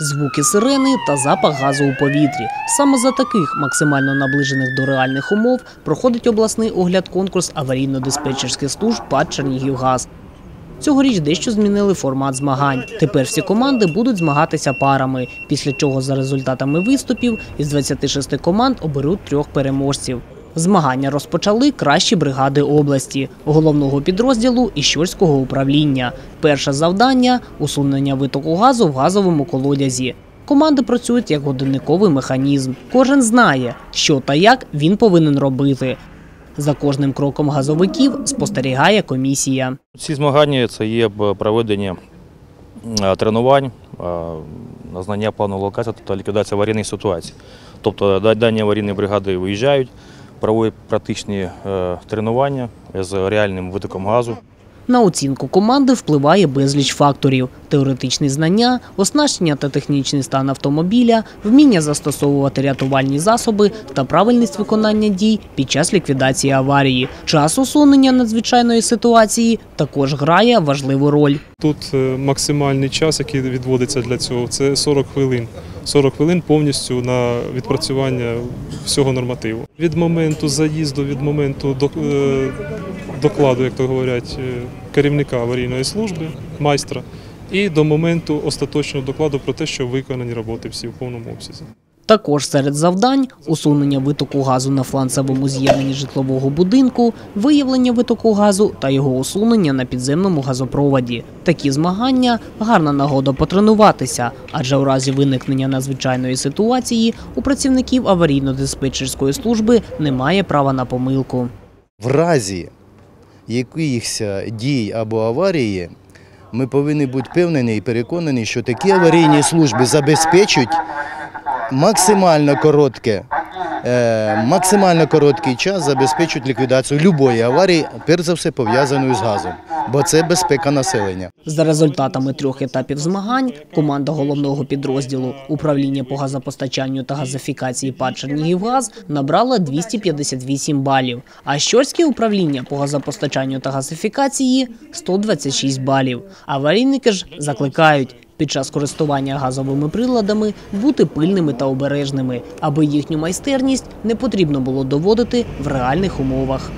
звуки сирени та запах газу у повітрі. Саме за таких максимально наближених до реальних умов проходить обласний огляд конкурс аварійно-диспетчерських служб ПАД «Чернігівгаз». Цьогоріч дещо змінили формат змагань. Тепер всі команди будуть змагатися парами, після чого за результатами виступів із 26 команд оберуть трьох переможців. Змагання розпочали кращі бригади області, головного підрозділу і Щорського управління. Перше завдання усунення витоку газу в газовому колодязі. Команди працюють як годинниковий механізм. Кожен знає, що та як він повинен робити. За кожним кроком газовиків спостерігає комісія. Ці змагання це є проведення тренувань, на знання плану локації та ліквідація аварійних ситуацій. Тобто дані аварійні бригади виїжджають, проводять практичні е, тренування з реальним витоком газу. На оцінку команди впливає безліч факторів: теоретичні знання, оснащення та технічний стан автомобіля, вміння застосовувати рятувальні засоби та правильність виконання дій під час ліквідації аварії. Час усунення надзвичайної ситуації також грає важливу роль. Тут е, максимальний час, який відводиться для цього, це 40 хвилин. 40 хвилин повністю на відпрацювання всього нормативу. Від моменту заїзду, від моменту е, докладу, як то говорять, е, керівника аварійної служби, майстра, і до моменту остаточного докладу про те, що виконані роботи всі в повному обсязі. Також серед завдань усунення витоку газу на фланцевому з'єднанні житлового будинку, виявлення витоку газу та його усунення на підземному газопроводі. Такі змагання гарна нагода потренуватися, адже у разі виникнення надзвичайної ситуації у працівників аварійно-диспетчерської служби немає права на помилку. В разі якихось дій або аварії ми повинні бути впевнені і переконані, що такі аварійні служби забезпечують максимально коротке, е, максимально короткий час забезпечують ліквідацію будь-якої аварії, перш за все пов'язаної з газом, бо це безпека населення. За результатами трьох етапів змагань команда головного підрозділу управління по газопостачанню та газифікації ПАД «Чернігівгаз» набрала 258 балів, а Щорське управління по газопостачанню та газифікації – 126 балів. Аварійники ж закликають під час користування газовими приладами бути пильними та обережними, аби їхню майстерність не потрібно було доводити в реальних умовах.